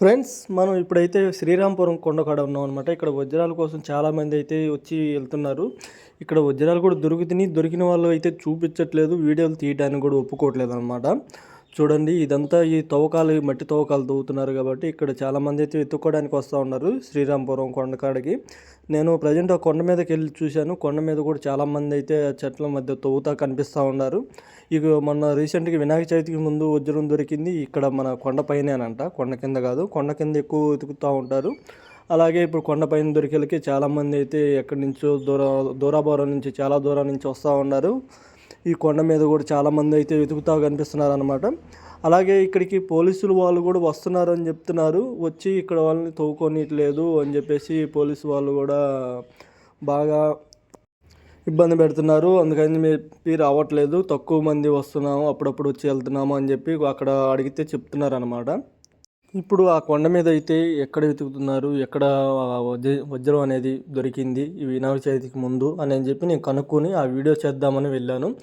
Friends మనం ఇప్పుడైతే శ్రీరాంపురం కొండకాడ ఉన్నాం అనమాట ఇక్కడ వజ్రాల కోసం చాలామంది అయితే వచ్చి వెళ్తున్నారు. ఇక్కడ వజ్రాలు కూడా దొరుకుతున్నాయి. దొరికిన వాళ్ళు అయితే చూపించట్లేదు. వీడియోలు తీయడానికి కూడా ఒప్పుకోవట్లేదు అనమాట చూడండి ఇదంతా ఈ తవ్వకాలు మట్టి తవ్వకాలు తవ్వుతున్నారు కాబట్టి ఇక్కడ చాలామంది అయితే ఎత్తుక్కోవడానికి వస్తూ ఉన్నారు శ్రీరాంపురం కొండకాడికి నేను ప్రజెంట్ ఆ కొండ మీదకి వెళ్ళి చూశాను. కొండ మీద కూడా చాలామంది అయితే చెట్ల మధ్య తవ్వుతా కనిపిస్తూ ఉన్నారు. ఇక మొన్న రీసెంట్గా వినాయక చవితికి ముందు వజ్రం దొరికింది ఇక్కడ మన కొండ పైనేనంట. కొండ కింద కాదు కొండ కింద ఎక్కువ వెతుకుతూ ఉంటారు. అలాగే ఇప్పుడు కొండపైన దొరికేలకి చాలామంది అయితే ఎక్కడి నుంచో దూర దూరాభారం నుంచి చాలా దూరం నుంచి వస్తూ ఉన్నారు. ఈ కొండ మీద కూడా చాలామంది అయితే వెతుకుతా కనిపిస్తున్నారు అనమాట అలాగే ఇక్కడికి పోలీసులు వాళ్ళు కూడా వస్తున్నారు అని చెప్తున్నారు. వచ్చి ఇక్కడ వాళ్ళని తవ్వుకోనిట్లేదు అని చెప్పేసి పోలీసు వాళ్ళు కూడా బాగా ఇబ్బంది పెడుతున్నారు. అందుకని మీరు రావట్లేదు. తక్కువ మంది వస్తున్నాము అప్పుడప్పుడు వచ్చి వెళ్తున్నాము అని చెప్పి అక్కడ అడిగితే చెప్తున్నారు అనమాట ఇప్పుడు ఆ కొండ మీద అయితే ఎక్కడ వెతుకుతున్నారు? ఎక్కడ వజ్ర- వజ్రం అనేది దొరికింది? ఈ వినాయక చవితికి ముందు అని అని చెప్పి నేను కనుక్కొని ఆ వీడియో చేద్దామని వెళ్ళాను.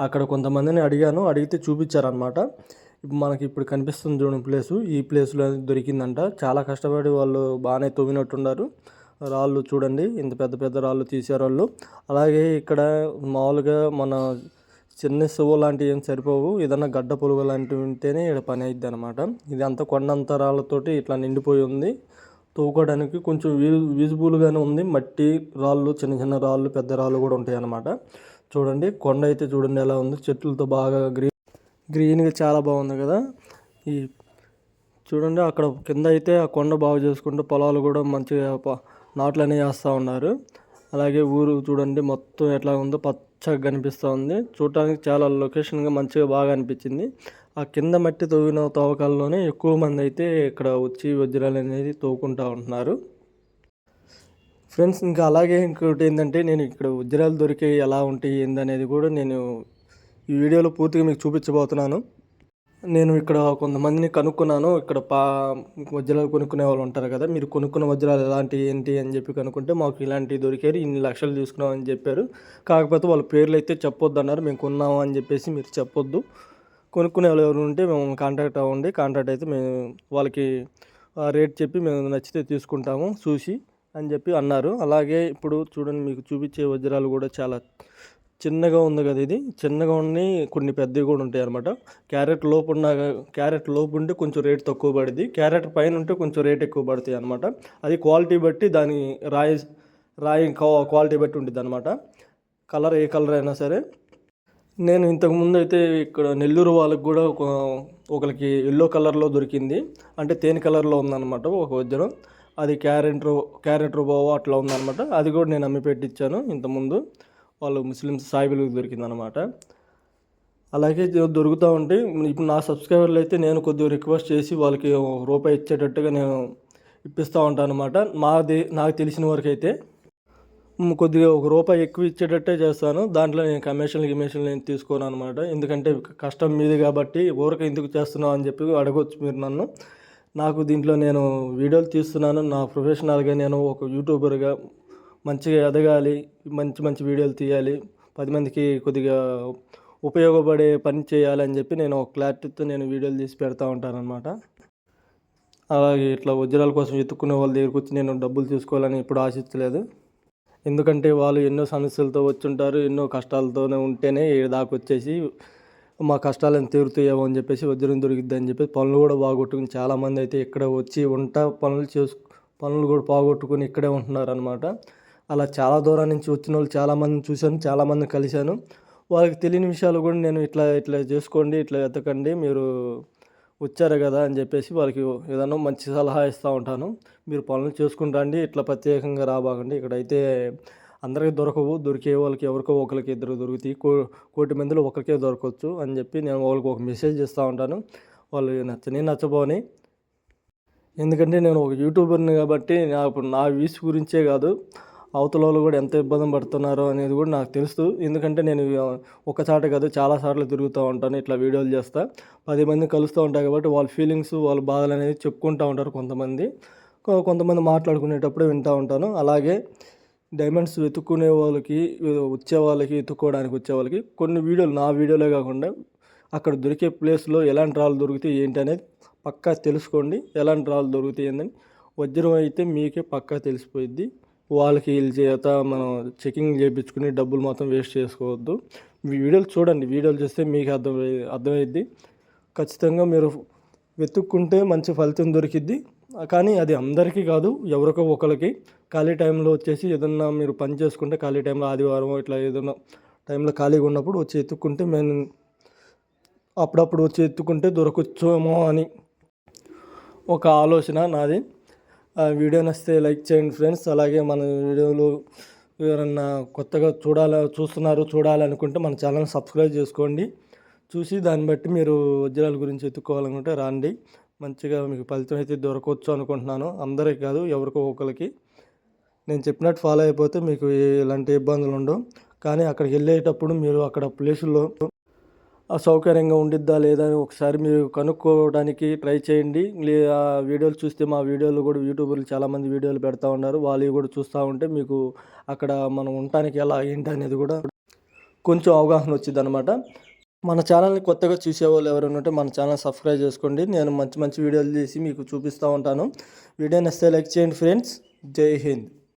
అక్కడ కొంతమందిని అడిగాను. అడిగితే చూపించారనమాట ఇప్పుడు మనకి ఇప్పుడు కనిపిస్తుంది చూడండి ప్లేసు. ఈ ప్లేస్లో దొరికిందంట. చాలా కష్టపడి వాళ్ళు బాగానే తవ్వినట్టున్నారు. రాళ్ళు చూడండి. ఇంత పెద్ద పెద్ద రాళ్ళు తీసారు వాళ్ళు. అలాగే ఇక్కడ మామూలుగా మన చిన్న సువ్వు లాంటివి ఏం సరిపోవు. ఏదన్నా గడ్డ పొలుగు లాంటివి ఉంటేనే ఇక్కడ పని అయిద్ది అనమాట ఇది అంతా కొండంతరాలతోటి ఇట్లా నిండిపోయి ఉంది. తవ్వుకోవడానికి కొంచెం వీ విజిబుల్గానే ఉంది. మట్టి రాళ్ళు చిన్న చిన్న రాళ్ళు పెద్ద రాళ్ళు కూడా ఉంటాయి అన్నమాట చూడండి కొండ అయితే చూడండి ఎలా ఉంది. చెట్లతో బాగా గ్రీన్ గ్రీన్గా చాలా బాగుంది కదా. ఈ చూడండి అక్కడ కింద అయితే ఆ కొండ బాగు చేసుకుంటూ పొలాలు కూడా మంచిగా నాట్లు అనేవి వేస్తూ ఉన్నారు. అలాగే ఊరు చూడండి మొత్తం ఎట్లా ఉందో పచ్చగా కనిపిస్తూ ఉంది చూడటానికి చాలా లొకేషన్గా మంచిగా బాగా అనిపించింది. ఆ కింద మట్టి తవ్విన తవ్వకాల్లోనే ఎక్కువ మంది అయితే ఇక్కడ వచ్చి వజ్రాలు అనేది తవ్వుకుంటూ ఉంటున్నారు. ఫ్రెండ్స్ ఇంకా అలాగే ఇంకోటి ఏంటంటే నేను ఇక్కడ వజ్రాలు దొరికే ఎలా ఉంటాయి ఏందనేది కూడా నేను ఈ వీడియోలో పూర్తిగా మీకు చూపించబోతున్నాను. నేను ఇక్కడ కొంతమందిని కనుక్కున్నాను. ఇక్కడ పా వజ్రాలు కొనుక్కునే వాళ్ళు ఉంటారు కదా మీరు కొనుక్కున్న వజ్రాలు ఎలాంటి ఏంటి అని చెప్పి కనుక్కుంటే మాకు ఇలాంటివి దొరికారు ఇన్ని లక్షలు తీసుకున్నాం అని చెప్పారు. కాకపోతే వాళ్ళ పేర్లు అయితే చెప్పొద్దు అన్నారు. మేము కొన్నాము అని చెప్పేసి మీరు చెప్పొద్దు. కొనుక్కునే వాళ్ళు ఎవరు ఉంటే మేము కాంటాక్ట్ అవ్వండి. కాంటాక్ట్ అయితే మేము వాళ్ళకి రేట్ చెప్పి మేము నచ్చితే తీసుకుంటాము చూసి అని చెప్పి అన్నారు. అలాగే ఇప్పుడు చూడండి మీకు చూపించే వజ్రాలు కూడా చాలా చిన్నగా ఉంది కదా ఇది. చిన్నగా ఉన్నాయి కొన్ని పెద్దవి కూడా ఉంటాయి అనమాట క్యారెట్ లోపు ఉన్న క్యారెట్ లోపు ఉంటే కొంచెం రేట్ తక్కువ పడింది క్యారెట్ పైన ఉంటే కొంచెం రేట్ ఎక్కువ పడతాయి అనమాట అది క్వాలిటీ బట్టి దాని రాయి రాయి క్వా- క్వాలిటీ బట్టి ఉంటుంది అనమాట కలర్ ఏ కలర్ అయినా సరే. నేను ఇంతకుముందు అయితే ఇక్కడ నెల్లూరు వాళ్ళకి కూడా ఒక ఒకరికి ఎల్లో కలర్లో దొరికింది. అంటే తేనె కలర్లో ఉందన్నమాట ఒక వజ్రం. అది క్యారెట్ క్యారెట్ రూబావో అట్లా ఉందన్నమాట. అది కూడా నేను అమ్మి పెట్టించాను ఇంతకుముందు వాళ్ళు ముస్లిమ్స్ సాయిబులకు దొరికిందనమాట అలాగే దొరుకుతూ ఉంటే ఇప్పుడు నా సబ్స్క్రైబర్లు అయితే నేను కొద్దిగా రిక్వెస్ట్ చేసి వాళ్ళకి రూపాయి ఇచ్చేటట్టుగా నేను ఇప్పిస్తూ ఉంటాను అనమాట మాది నాకు తెలిసిన వరకు అయితే కొద్దిగా ఒక రూపాయి ఎక్కువ ఇచ్చేటట్టే చేస్తాను. దాంట్లో నేను కమిషన్లు గిమిషన్లు నేను తీసుకోను అనమాట ఎందుకంటే కష్టం మీది కాబట్టి ఊరక ఎందుకు చేస్తున్నావు అని చెప్పి అడగవచ్చు మీరు నన్ను. నాకు దీంట్లో నేను వీడియోలు తీస్తున్నాను. నా ప్రొఫెషనల్గా నేను ఒక యూట్యూబర్గా మంచిగా ఎదగాలి మంచి మంచి వీడియోలు తీయాలి పది మందికి కొద్దిగా ఉపయోగపడే పని చేయాలి అని చెప్పి నేను ఒక క్లారిటీతో నేను వీడియోలు తీసి పెడతా ఉంటానన్నమాట. అలాగే ఇట్లా వజ్రాల కోసం ఎత్తుక్కునే వాళ్ళ దగ్గరికి వచ్చి నేను డబ్బులు తీసుకోవాలని ఇప్పుడు ఆశించలేదు. ఎందుకంటే వాళ్ళు ఎన్నో సమస్యలతో వచ్చుంటారు ఎన్నో కష్టాలతోనే ఉంటేనే దాకా వచ్చేసి మా కష్టాలను తీరుతాయేమో అని చెప్పేసి వజ్రం దొరికిద్ది అని చెప్పి పనులు కూడా బాగొట్టుకుని చాలామంది అయితే ఇక్కడ వచ్చి వంట పనులు చేసు పనులు కూడా పోగొట్టుకుని ఇక్కడే ఉంటున్నారు అనమాట అలా చాలా దూరం నుంచి వచ్చిన వాళ్ళు చాలామందిని చూశాను చాలామంది కలిశాను. వాళ్ళకి తెలియని విషయాలు కూడా నేను ఇట్లా ఇట్లా చేసుకోండి ఇట్లా ఎతకండి మీరు వచ్చారు కదా అని చెప్పేసి వాళ్ళకి ఏదైనా మంచి సలహా ఇస్తూ ఉంటాను. మీరు పనులు చేసుకుని రండి ఇట్లా ప్రత్యేకంగా రాబాకండి. ఇక్కడైతే అందరికీ దొరకవు దొరికే వాళ్ళకి ఎవరికో ఒకరికి ఇద్దరు దొరుకుతాయి. కో కోటి మందిలో ఒకరికే దొరకవచ్చు అని చెప్పి నేను వాళ్ళకి ఒక మెసేజ్ ఇస్తూ ఉంటాను. వాళ్ళు నచ్చని నచ్చబోని. ఎందుకంటే నేను ఒక యూట్యూబర్ని కాబట్టి నాకు నా వ్యూస్ గురించే కాదు. అవతల వాళ్ళు కూడా ఎంత ఇబ్బంది పడుతున్నారో అనేది కూడా నాకు తెలుసు ఎందుకంటే నేను ఒకసారి కాదు చాలాసార్లు తిరుగుతూ ఉంటాను ఇట్లా వీడియోలు చేస్తా. పది మంది కలుస్తూ ఉంటాయి కాబట్టి వాళ్ళ ఫీలింగ్స్ వాళ్ళ బాధలు అనేది చెప్పుకుంటూ ఉంటారు కొంతమంది. కొంతమంది మాట్లాడుకునేటప్పుడు వింటూ ఉంటాను. అలాగే డైమండ్స్ వెతుక్కునే వాళ్ళకి వచ్చే వాళ్ళకి వెతుక్కోవడానికి వచ్చే వాళ్ళకి కొన్ని వీడియోలు నా వీడియోలే కాకుండా అక్కడ దొరికే ప్లేస్లో ఎలాంటి రాళ్ళు దొరికితే ఏంటి అనేది పక్కా తెలుసుకోండి. ఎలాంటి రాళ్ళు దొరుకుతాయి ఏందని. వజ్రం అయితే మీకే పక్కా తెలిసిపోయిద్ది. వాళ్ళకి వీళ్ళ చేత మనం చెకింగ్ చేయించుకుని డబ్బులు మాత్రం వేస్ట్ చేసుకోవద్దు. వీడియోలు చూడండి. వీడియోలు చూస్తే మీకు అర్థం అర్థమైద్ది. ఖచ్చితంగా మీరు వెతుక్కుంటే మంచి ఫలితం దొరికిద్ది. కానీ అది అందరికీ కాదు ఎవరికో ఒకరికి ఖాళీ టైంలో వచ్చేసి ఏదన్నా మీరు పని చేసుకుంటే ఖాళీ టైంలో ఆదివారం ఇట్లా ఏదన్నా టైంలో ఖాళీగా ఉన్నప్పుడు వచ్చి ఎత్తుక్కుంటే మేము అప్పుడప్పుడు వచ్చి ఎత్తుకుంటే దొరకచ్చేమో అని ఒక ఆలోచన నాది. వీడియో నచ్చితే లైక్ చేయండి ఫ్రెండ్స్. అలాగే మన వీడియోలు ఎవరన్నా కొత్తగా చూడాల చూస్తున్నారు చూడాలనుకుంటే మన ఛానల్ సబ్స్క్రైబ్ చేసుకోండి. చూసి దాన్ని బట్టి మీరు వజ్రాల గురించి ఎత్తుకోవాలనుకుంటే రండి. మంచిగా మీకు ఫలితం అయితే దొరకవచ్చు అనుకుంటున్నాను. అందరికి కాదు ఎవరికో ఒకరికి. నేను చెప్పినట్టు ఫాలో అయిపోతే మీకు ఎలాంటి ఇబ్బందులు ఉండవు. కానీ అక్కడికి వెళ్ళేటప్పుడు మీరు అక్కడ ప్లేసుల్లో సౌకర్యంగా ఉండిద్దా లేదా అని ఒకసారి మీరు కనుక్కోవడానికి ట్రై చేయండి. లేదా వీడియోలు చూస్తే మా వీడియోలు కూడా యూట్యూబర్లు చాలామంది వీడియోలు పెడతా ఉన్నారు. వాళ్ళు కూడా చూస్తూ ఉంటే మీకు అక్కడ మనం ఉండటానికి ఎలా ఏంటి అనేది కూడా కొంచెం అవగాహన వచ్చింది అనమాట మన ఛానల్ని కొత్తగా చూసేవాళ్ళు ఎవరైనా ఉంటే మన ఛానల్ సబ్స్క్రైబ్ చేసుకోండి. నేను మంచి మంచి వీడియోలు చేసి మీకు చూపిస్తూ ఉంటాను. వీడియో నచ్చితే లైక్ చేయండి ఫ్రెండ్స్. జై హింద్.